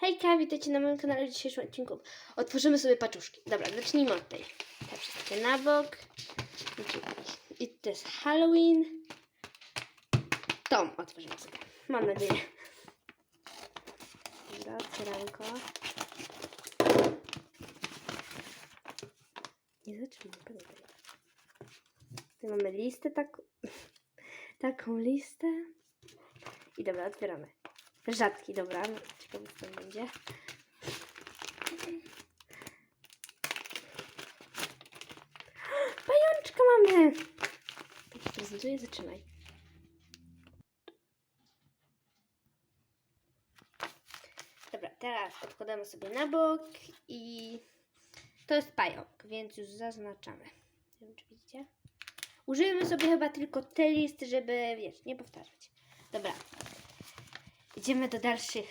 Hejka, witajcie na moim kanale w dzisiejszym odcinku. Otworzymy sobie paczuszki. Dobra, zacznijmy od tej. Te wszystkie na bok. I to jest Halloween. Tą otworzymy sobie. Mam nadzieję. Dobra, otwieranko. Nie zaczynamy, pamiętaj. Tu mamy listę taką. Taką listę. I dobra, otwieramy. Rzadki, dobra. Ciekawe co będzie. Pajączka mamy! Tak się prezentuje, zaczynaj. Dobra, teraz odkładamy sobie na bok i to jest pająk, więc już zaznaczamy. Nie wiem, czy widzicie? Użyjemy sobie chyba tylko te listy, żeby, wiesz, nie powtarzać. Dobra, Idziemy do dalszych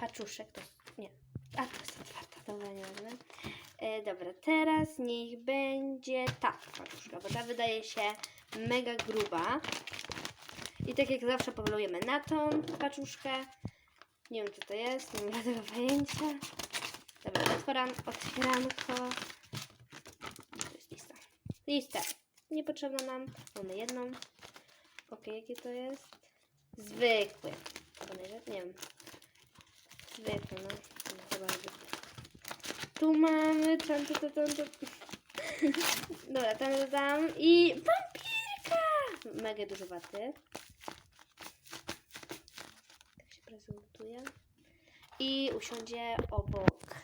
paczuszek. To, nie. A, to jest otwarta. Dobra, nie. E, dobra, teraz niech będzie ta paczuszka, bo ta wydaje się mega gruba. I tak jak zawsze powołujemy na tą paczuszkę. Nie wiem, co to jest, nie mam żadnego pojęcia. Dobra, otwieram, otwieranko. To jest lista. Lista. Niepotrzebna nam. Mamy jedną. Ok, jakie to jest? Zwykły. Nie wiem. Zwykle, no. Bardzo. Tu mamy tam, tam, tam, tam. Dobra, tam, tam, tam. I wampirka! Mega dużo waty. Tak się prezentuje. I usiądzie obok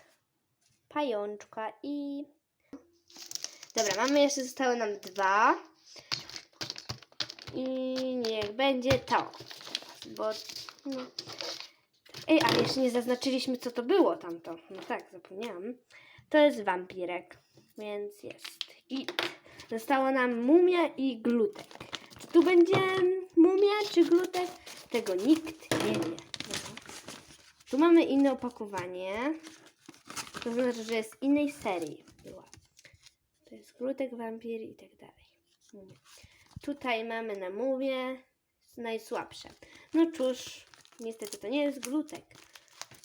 pajączka i... Dobra, mamy jeszcze, zostały nam dwa. I niech będzie to. Bo no. Ej, ale jeszcze nie zaznaczyliśmy, co to było tamto. No tak, zapomniałam. To jest wampirek, więc jest. I została nam mumia i glutek. Czy tu będzie mumia czy glutek? Tego nikt nie wie. Tu mamy inne opakowanie. To znaczy, że jest innej serii. Była. To jest glutek, wampir i tak dalej. Tutaj mamy na mumię najsłabsze. No cóż, niestety to nie jest glutek.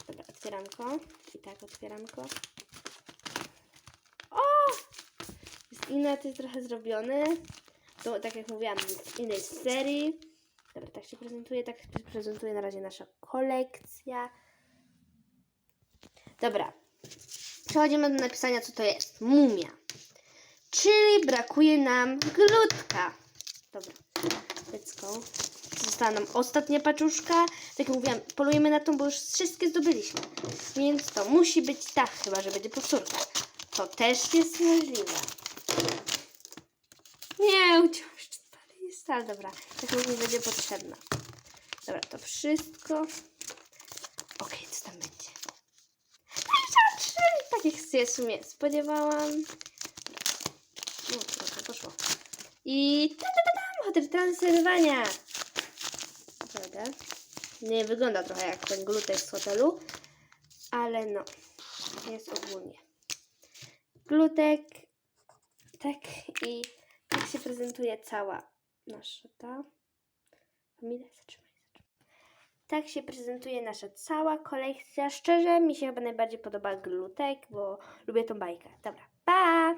Dobra, otwieranko. I tak otwieranko. O! Jest inny, to jest trochę zrobiony. To, tak jak mówiłam, z innej serii. Dobra, tak się prezentuje, tak się prezentuje na razie nasza kolekcja. Dobra. Przechodzimy do napisania, co to jest. Mumia. Czyli brakuje nam glutka. Dobra. Let's go. Została nam ostatnia paczuszka. Tak jak mówiłam, polujemy na tą, bo już wszystkie zdobyliśmy. Więc to musi być ta, chyba że będzie powtórka. To też jest możliwe. Nie, uciąż stary jest stal, dobra. Tak mi będzie potrzebna. Dobra, to wszystko. Okej, co tam będzie? Trzy! Takich się w sumie spodziewałam. No, trochę poszło. I ta, ta, ta, ta, hotel transywania. Prawda? Nie wygląda trochę jak ten glutek z hotelu, ale no, jest ogólnie. Glutek, tak i tak się prezentuje cała nasza ta. Familia, zatrzymaj, zatrzymaj. Tak się prezentuje nasza cała kolekcja. Szczerze, mi się chyba najbardziej podoba glutek, bo lubię tą bajkę. Dobra, pa!